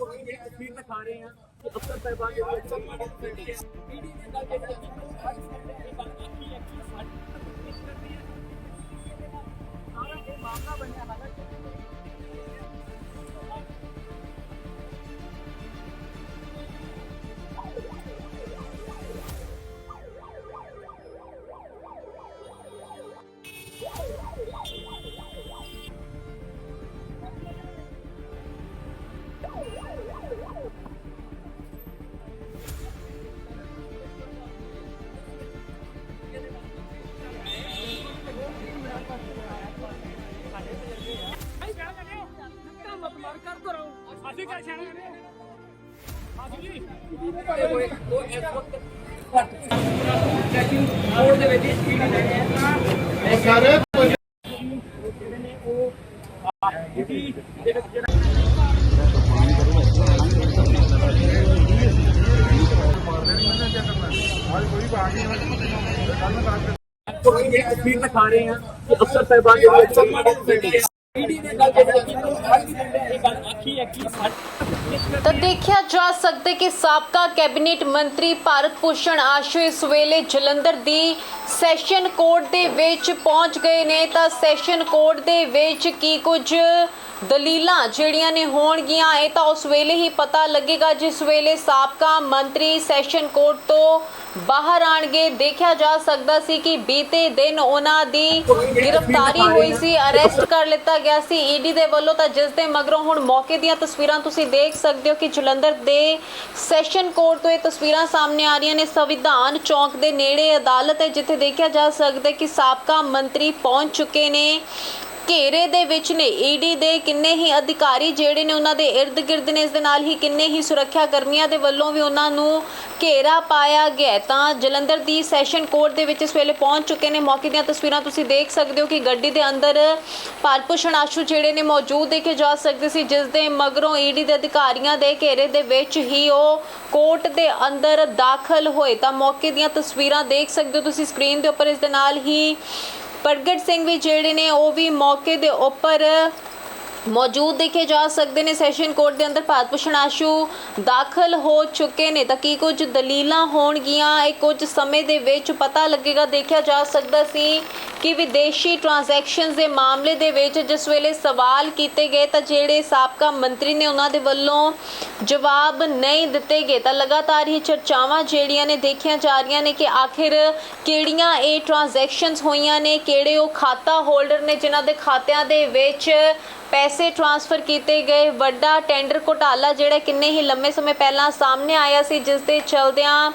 ਤਸਵੀਰ ਦਿਖਾ ਰਹੇ ਹਾਂ ਕਿ ਅਫਸਰ ਸਾਹਿਬਾਨ ਦੇ ਵਿੱਚ ਪੀਡੀ ਦੇ ਨਾਲ ਕਰੋ ਅਸੀਂ ਕਹਿਣਾ ਚਾਹੁੰਦੇ ਹਾਂ ਅਸੀਂ ਤਾਂ ਦੇਖਿਆ ਜਾ ਸਕਦਾ ਕਿ ਸਾਬਕਾ ਕੈਬਨਿਟ ਮੰਤਰੀ ਭਾਰਤ ਭੂਸ਼ਣ ਆਸ਼ੂ ਇਸ ਵੇਲੇ ਜਲੰਧਰ ਦੀ ਸੈਸ਼ਨ ਕੋਰਟ ਦੇ ਵਿੱਚ ਪਹੁੰਚ ਗਏ ਨੇ। ਤਾਂ ਸੈਸ਼ਨ ਕੋਰਟ ਦੇ ਵਿੱਚ ਕੀ ਕੁਝ ਦਲੀਲਾਂ ਜਿਹੜੀਆਂ ਨੇ ਹੋਣਗੀਆਂ ਇਹ ਤਾਂ ਉਸ ਵੇਲੇ ਹੀ ਪਤਾ ਲੱਗੇਗਾ ਜਿਸ ਵੇਲੇ ਸਾਬਕਾ ਮੰਤਰੀ ਸੈਸ਼ਨ ਕੋਰਟ ਤੋਂ ਬਾਹਰ ਆਣਗੇ। ਦੇਖਿਆ ਜਾ ਸਕਦਾ ਸੀ ਕਿ ਬੀਤੇ ਦਿਨ ਉਹਨਾਂ ਦੀ ਗ੍ਰਿਫਤਾਰੀ ਹੋਈ ਸੀ ਅਰੈਸਟ ਕਰ ਲਿੱਤਾ ਗਿਆ ਸੀ ਈਡੀ ਦੇ ਵੱਲੋਂ ਤਾਂ ਜਿਸ ਦੇ ਮਗਰੋਂ ਹੁਣ ਮੌਕੇ ਦੀਆਂ ਤਸਵੀਰਾਂ ਤੁਸੀਂ ਦੇਖ ਸਕਦੇ ਹੋ ਕਿ ਜਲੰਧਰ ਦੇ ਸੈਸ਼ਨ ਕੋਰਟ ਤੋਂ ਇਹ ਤਸਵੀਰਾਂ ਸਾਹਮਣੇ ਆ ਰਹੀਆਂ ਨੇ। ਸੰਵਿਧਾਨ ਚੌਂਕ ਦੇ ਨੇੜੇ ਅਦਾਲਤ ਹੈ, ਜਿੱਥੇ ਦੇਖਿਆ ਜਾ ਸਕਦਾ ਕਿ ਸਾਬਕਾ ਮੰਤਰੀ ਪਹੁੰਚ ਚੁੱਕੇ ਨੇ। ਘੇਰੇ ਦੇ ਵਿੱਚ ਨੇ। ਈਡੀ ਦੇ ਕਿੰਨੇ ਹੀ ਅਧਿਕਾਰੀ ਜਿਹੜੇ ਨੇ ਉਹਨਾਂ ਦੇ ird ਗਿਰਦ ਨੇ, ਇਸ ਦੇ ਨਾਲ ਹੀ ਕਿੰਨੇ ਹੀ ਸੁਰੱਖਿਆ ਕਰਮੀਆਂ ਦੇ ਵੱਲੋਂ ਵੀ ਉਹਨਾਂ ਨੂੰ ਘੇਰਾ ਪਾਇਆ ਗਿਆ ਤਾਂ ਜਲੰਧਰ ਦੀ ਸੈਸ਼ਨ ਕੋਰਟ ਦੇ ਵਿੱਚ ਇਸ ਵੇਲੇ ਪਹੁੰਚ ਚੁੱਕੇ ਨੇ। ਮੌਕੇ ਦੀਆਂ ਤਸਵੀਰਾਂ ਤੁਸੀਂ ਦੇਖ ਸਕਦੇ ਹੋ ਕਿ ਗੱਡੀ ਦੇ ਅੰਦਰ ਭਾਰਪੂਸ਼ਣ ਆਸ਼ੂ ਜਿਹੜੇ ਨੇ ਮੌਜੂਦ ਦੇਖੇ ਜਾ ਸਕਦੇ ਸੀ, ਜਿਸ ਦੇ ਮਗਰੋਂ ਈਡੀ ਦੇ ਅਧਿਕਾਰੀਆਂ ਦੇ ਘੇਰੇ ਦੇ ਵਿੱਚ ਹੀ ਉਹ ਕੋਰਟ ਦੇ ਅੰਦਰ ਦਾਖਲ ਹੋਏ। ਤਾਂ ਮੌਕੇ ਦੀਆਂ ਤਸਵੀਰਾਂ ਦੇਖ ਸਕਦੇ ਹੋ ਤੁਸੀਂ ਸਕਰੀਨ ਦੇ ਉੱਪਰ, ਇਸ ਦੇ ਨਾਲ ਹੀ ਪ੍ਰਗਟ ਸਿੰਘ ਵੀ ਜਿਹੜੇ ਨੇ ਉਹ ਵੀ ਮੌਕੇ ਦੇ ਉੱਪਰ ਮੌਜੂਦ ਦੇਖੇ ਜਾ ਸਕਦੇ ਨੇ ਸੈਸ਼ਨ ਕੋਰਟ ਦੇ ਅੰਦਰ ਭਾਰਤ ਭੂਸ਼ਣ ਆਸ਼ੂ ਦਾਖਲ ਹੋ ਚੁੱਕੇ ਨੇ। ਤਾਂ ਕੀ ਕੁਝ ਦਲੀਲਾਂ ਹੋਣਗੀਆਂ? ਇਹ ਕੁਝ ਸਮੇਂ ਦੇ ਵਿੱਚ ਪਤਾ ਲੱਗੇਗਾ। ਦੇਖਿਆ ਜਾ ਸਕਦਾ ਸੀ ਕਿ ਵਿਦੇਸ਼ੀ ਟ੍ਰਾਂਜੈਕਸ਼ਨਸ ਦੇ ਮਾਮਲੇ ਦੇ ਵਿੱਚ ਜਿਸ ਵੇਲੇ ਸਵਾਲ ਕੀਤੇ ਗਏ ਤਾਂ ਜਿਹੜੇ ਸਾਬਕਾ ਮੰਤਰੀ ਨੇ ਉਹਨਾਂ ਦੇ ਵੱਲੋਂ ਜਵਾਬ ਨਹੀਂ ਦਿੱਤੇ ਗਏ। ਤਾਂ ਲਗਾਤਾਰ ਹੀ ਚਰਚਾਵਾਂ ਜਿਹੜੀਆਂ ਨੇ ਦੇਖੀਆਂ ਜਾ ਰਹੀਆਂ ਨੇ ਕਿ ਆਖਿਰ ਕਿਹੜੀਆਂ ਇਹ ਟ੍ਰਾਂਜੈਕਸ਼ਨਸ ਹੋਈਆਂ ਨੇ, ਕਿਹੜੇ ਉਹ ਖਾਤਾ ਹੋਲਡਰ ਨੇ ਜਿਨ੍ਹਾਂ ਦੇ ਖਾਤਿਆਂ ਦੇ ਵਿੱਚ ਪੈਸੇ ਟ੍ਰਾਂਸਫਰ ਕੀਤੇ ਗਏ। ਵੱਡਾ ਟੈਂਡਰ ਘੋਟਾਲਾ ਜਿਹੜਾ ਕਿੰਨੇ ਹੀ ਲੰਮੇ ਸਮੇਂ ਪਹਿਲਾਂ ਸਾਹਮਣੇ ਆਇਆ ਸੀ, ਜਿਸ ਦੇ ਚਲਦਿਆਂ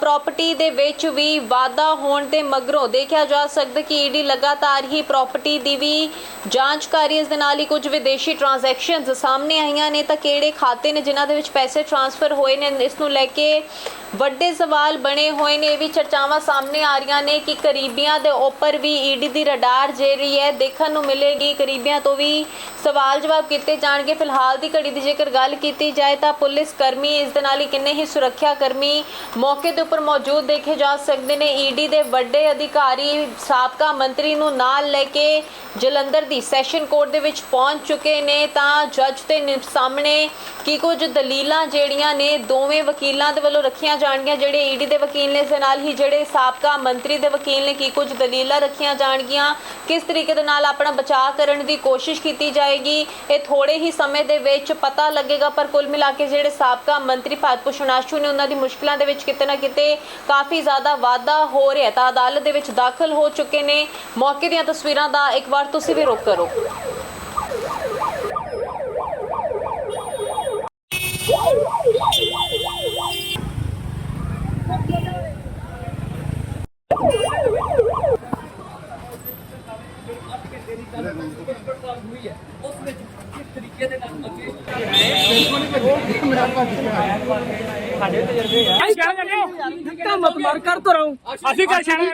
ਪ੍ਰਾਪਰਟੀ ਦੇ ਵਿੱਚ ਵੀ ਵਾਧਾ ਹੋਣ ਦੇ ਮਗਰੋਂ ਦੇਖਿਆ ਜਾ ਸਕਦਾ ਕਿ ਈਡੀ ਲਗਾਤਾਰ ਹੀ ਪ੍ਰਾਪਰਟੀ ਦੀ ਵੀ ਜਾਂਚ ਕਰ ਰਹੀ ਹੈ। ਇਸ ਦੇ ਨਾਲ ਹੀ ਕੁਝ ਵਿਦੇਸ਼ੀ ਟ੍ਰਾਂਜੈਕਸ਼ਨਸ ਸਾਹਮਣੇ ਆਈਆਂ ਨੇ। ਤਾਂ ਕਿਹੜੇ ਖਾਤੇ ਨੇ ਜਿਨ੍ਹਾਂ ਦੇ ਵਿੱਚ ਪੈਸੇ ਟ੍ਰਾਂਸਫਰ ਹੋਏ ਨੇ? ਇਸ ਨੂੰ ਲੈ ਕੇ ਵੱਡੇ ਸਵਾਲ ਬਣੇ ਹੋਏ ਨੇ, ਇਹ ਵੀ ਚਰਚਾਵਾਂ ਸਾਹਮਣੇ ਆ ਰਹੀਆਂ ਨੇ ਕਿ ਕਰੀਬੀਆਂ ਦੇ ਉੱਪਰ ਵੀ ਈਡੀ ਦੀ ਰਡਾਰ ਜਿਹੜੀ ਹੈ ਦੇਖਣ ਨੂੰ ਮਿਲੇਗੀ। ਕਰੀਬੀਆਂ ਤੋਂ ਵੀ ਸਵਾਲ ਜਵਾਬ ਕੀਤੇ ਜਾਣਗੇ। ਫਿਲਹਾਲ ਦੀ ਘੜੀ ਦੀ ਜੇਕਰ ਗੱਲ ਕੀਤੀ ਜਾਏ ਤਾਂ ਪੁਲਿਸ ਕਰਮੀ ਇਸ ਦੇ ਨਾਲ ਹੀ ਕਿੰਨੇ ਹੀ ਸੁਰੱਖਿਆ ਕਰਮੀ ਮੌਕੇ ਦੇ ਉੱਪਰ ਮੌਜੂਦ ਦੇਖੇ ਜਾ ਸਕਦੇ ਨੇ। ਈਡੀ ਦੇ ਵੱਡੇ ਅਧਿਕਾਰੀ, ਸਾਬਕਾ ਮੰਤਰੀ ਨੂੰ ਨਾਲ ਲੈ ਕੇ ਜਲੰਧਰ ਦੀ ਸੈਸ਼ਨ ਕੋਰਟ ਦੇ ਵਿੱਚ ਪਹੁੰਚ ਚੁੱਕੇ ਨੇ। ਤਾਂ ਜੱਜ ਦੇ ਸਾਹਮਣੇ ਕੀ ਕੁਝ ਦਲੀਲਾਂ ਜਿਹੜੀਆਂ ਨੇ, ਦੋਵੇਂ ਵਕੀਲਾਂ ਦੇ ਵੱਲੋਂ ਰੱਖੀਆਂ ਜਾਣਗੀਆਂ ਜਿਹੜੇ ਈਡੀ ਦੇ ਵਕੀਲ ਨੇ, ਇਸ ਦੇ ਨਾਲ ਹੀ ਜਿਹੜੇ ਸਾਬਕਾ ਮੰਤਰੀ ਦੇ ਵਕੀਲ ਨੇ, ਕੀ ਕੁਝ ਦਲੀਲਾਂ ਰੱਖੀਆਂ ਜਾਣਗੀਆਂ? ਕਿਸ ਤਰੀਕੇ ਦੇ ਨਾਲ ਆਪਣਾ ਬਚਾਅ ਕਰਨ ਦੀ ਕੋਸ਼ਿਸ਼ ਕੀਤੀ ਜਾਏਗੀ? ਇਹ ਥੋੜੇ ਹੀ ਸਮੇਂ ਦੇ ਵਿੱਚ ਪਤਾ ਲੱਗੇਗਾ, ਪਰ ਕੁੱਲ ਮਿਲਾ ਕੇ ਜਿਹੜੇ ਸਾਬਕਾ ਮੰਤਰੀ ਭਾਰਤ ਭੂਸ਼ਣ ਆਸ਼ੂ ਨੇ, ਉਹਨਾਂ ਦੀ ਮੁਸ਼ਕਲਾਂ ਦੇ ਵਿੱਚ ਕਿਤੇ ਨਾ ਕਿਤੇ ਕਾਫੀ ਜ਼ਿਆਦਾ ਵਾਧਾ ਹੋ ਰਿਹਾ ਤਾਂ ਅਦਾਲਤ ਦੇ ਵਿੱਚ ਦਾਖਲ ਹੋ ਚੁੱਕੇ ਨੇ। ਮੌਕੇ ਦੀਆਂ ਤਸਵੀਰਾਂ ਦਾ ਇੱਕ ਵਾਰ ਤੁਸੀਂ ਵੀ ਰੁਕ ਕਰੋ ਉਸ ਵਿੱਚ ਕਿਸ ਤਰੀਕੇ ਦੇ ਨਾਲ ਅੱਗੇ ਸਾਡੇ ਤਜਰਬੇ ਆ ਅਸੀਂ ਹਾਂ ਮਤ ਮਾਰ ਕਰ ਕਰੋ ਅਸੀਂ ਕਹਿਣਾ ਚਾਹੁੰਦੇ ਹਾਂ